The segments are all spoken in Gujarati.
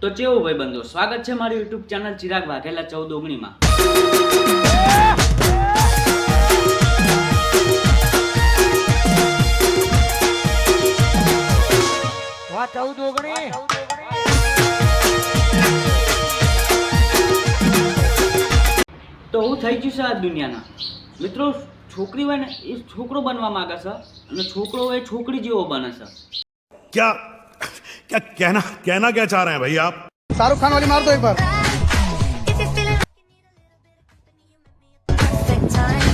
તો ચેવો ભાઈ બંધો સ્વાગત છે મારી યુટ્યુબ ચેનલ ચિરાગ વાઘેલા ચૌદ ઓગણીમાં. વાહ ચૌદ ઓગણી. તો હું થઈ ગયું છે આ દુનિયાના. મિત્રો છોકરી હોય ને એ છોકરો બનવા માંગે છે અને છોકરો હોય એ છોકરી જેવો બને છે. क्या क्या कहना कहना क्या चाह रहे हैं भाई आप શાહરુખ ખાન વાળી માર દો એક બાર If you feel it, perfect time.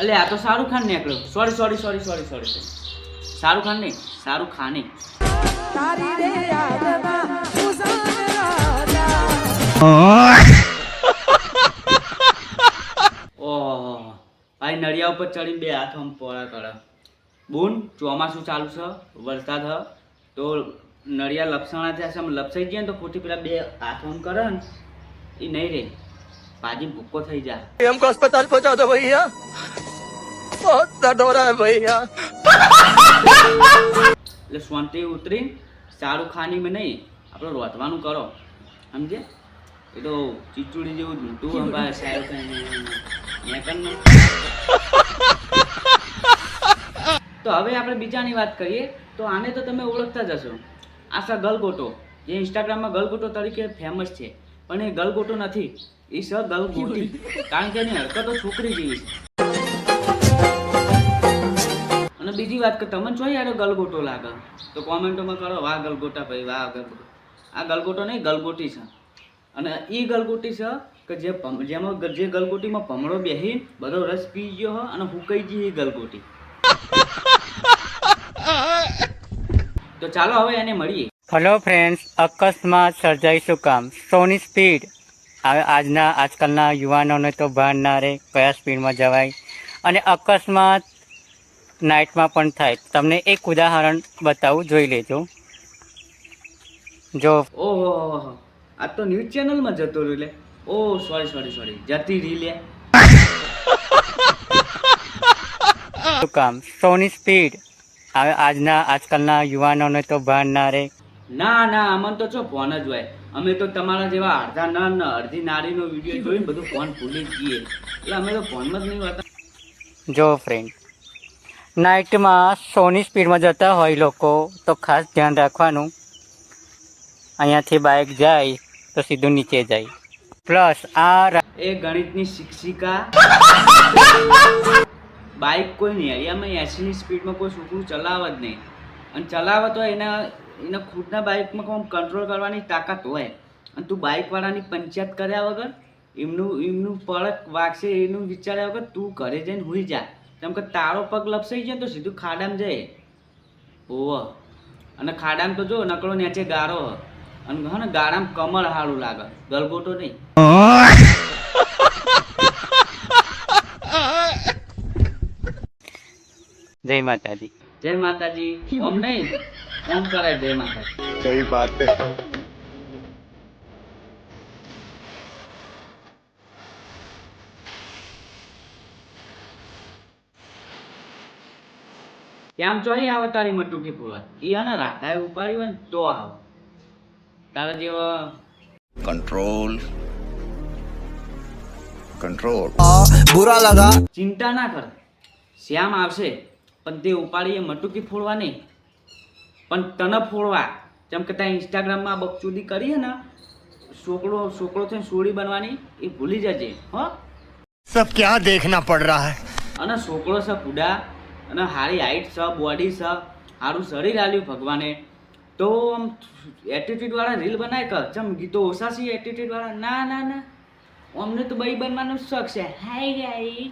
એટલે આ તો શાહરુખ ખાન નીકળ્યો sorry sorry sorry sorry sorry Shahrukh Khan નહીં શાહરુખ ખાને ઓહો ભાઈ નળિયા ઉપર ચડીને બે હાથ આમ પોળા કરે બોન ચોમાસું ચાલુ છે વરસાદ હ તો નળિયા લપસણા થયા છે આમ લપસાઈ ગયા ને તો ખોટી પેલા બે હાથ આમ કરે ને એ નહીં રે પાજી ભૂક્કો થઈ જાય हमको अस्पताल पहुंचा दो भैया बहुत दर्द हो रहा है भैया એટલે શાંતિ ઉતરી શાહરુખ ખાનીમાં નહીં આપણે રોતવાનું કરો સમજે એ તો ચીચુડી જેવું જ તું અંબા શાહરુખ ખાન મેં કર ને. તો હવે આપણે બીજાની વાત કરીએ, તો આને તો તમે ઓળખતા જ હશો. આશા ગલગોટો, જે ઇન્સ્ટાગ્રામમાં ગલગોટો તરીકે ફેમસ છે. પણ એ ગલગોટો નથી, એ સ ગલગોટી. કારણ કે એની હરકતો છોકરી જેવી છે. અને બીજી વાત કે તમને જો યાર ગલગોટો લાગે. તો કોમેન્ટોમાં કરો, વાહ, ગલગોટા ભાઈ, વાહ, ગલગોટો. આ ગલગોટો નહીં, ગલગોટી છે. અને એ ગલગોટી છે કે જે જેમાં જે ગલગોટીમાં ભમરો બેહી, બધો રસ પી ગયો અને હુકાઈ ગઈ એ ગલગોટી. તો ચાલો હવે એને મળીએ. હલો ફ્રેન્ડ્સ અકસ્માત સર્જાઈ શું કામ? સોની સ્પીડ હવે આજના આજકાલના યુવાનોને તો ભાન ના રહે કયા સ્પીડમાં જવાય? અને અકસ્માત નાઇટમાં પણ થાય. તમને એક ઉદાહરણ બતાવું જોઈ લેજો. જો. ઓહો આ તો ન્યૂઝ ચેનલમાં જતો રહ્યું લે. ઓ સોરી સોરી સોરી જતી રહી લે. કામ? સોની સ્પીડ આજના આજકાલના યુવાનોને તો ભાન ના રહે ના ના અમન તો છો ફોન જ હોય. અમે તો તમારા જેવા અડધા નર ને અડધી નારીનો વીડિયો જોઈને બધું ફોન ભૂલી જઈએ એટલે અમે તો ફોનમાં જ નહીં હોતા જો ફ્રેન્ડ નાઇટમાં સોની સ્પીડમાં જતા હોય લોકો તો ખાસ ધ્યાન રાખવાનું. અહીંયાથી બાઇક જાય તો સીધું નીચે જાય. પ્લસ આ એ ગણિતની શિક્ષિકા. બાઇક કોઈ નહીં. એરિયામાં એસીની સ્પીડમાં કોઈ છોકરું ચલાવે જ નહીં. અને ચલાવે તો એના એના ખુદના બાઇકમાં કોઈ કંટ્રોલ કરવાની તાકાત હોય. અને તું બાઇકવાળાની પંચાયત કર્યા વગર, એમનું એમનું પડક વાગશે એનું વિચાર્યા વગર તું ઘરે જઈને હોઈ જા. કેમ કે તારો પગ લપસાઈ જાય તો સીધું ખાડામાં જાય ઓવ અને ખાડામાં તો જો નકળો નીચે ગારો. અને હા ને ગાળામાં કમળ સારું લાગે. ગલગોટો નહીં. જય માતાજી. જય માતાજી. ઓમ નહીં. ઓમ કરાય જય માતાજી. કઈ વાત કેમ છો? અહીં આવે તારી મટુકી પુવા. ઈ આને રાખાય ઉપાડી હોય ને તો આવ. તારા જેવો કંટ્રોલ કંટ્રોલ બુરા લગા. ચિંતા ના કર. શ્યામ આવશે. પણ તે ઉપાડીએ મટુકી ફોડવા નહીં પણ તને ફોડવા જેમ કે ત્યાં ઇન્સ્ટાગ્રામમાં બકચુદી કરીએ ને છોકરો છોકરો થઈને સોળી બનવાની એ ભૂલી જજે હો. સબ ક્યાં દેખના પડ રહા હે? અને છોકરો છે પૂડા અને હારી હાઈટ સબ બોડી સબ સારું શરીર આલ્યું ભગવાને. તો આમ એટીટ્યૂડવાળા રીલ બનાય કર. ચમ ગીતો ઓસાસી એટીટ્યૂડવાળા ના ના ના. અમને તો બઈ બનવાનું શોખ છે. હાય ગાઈ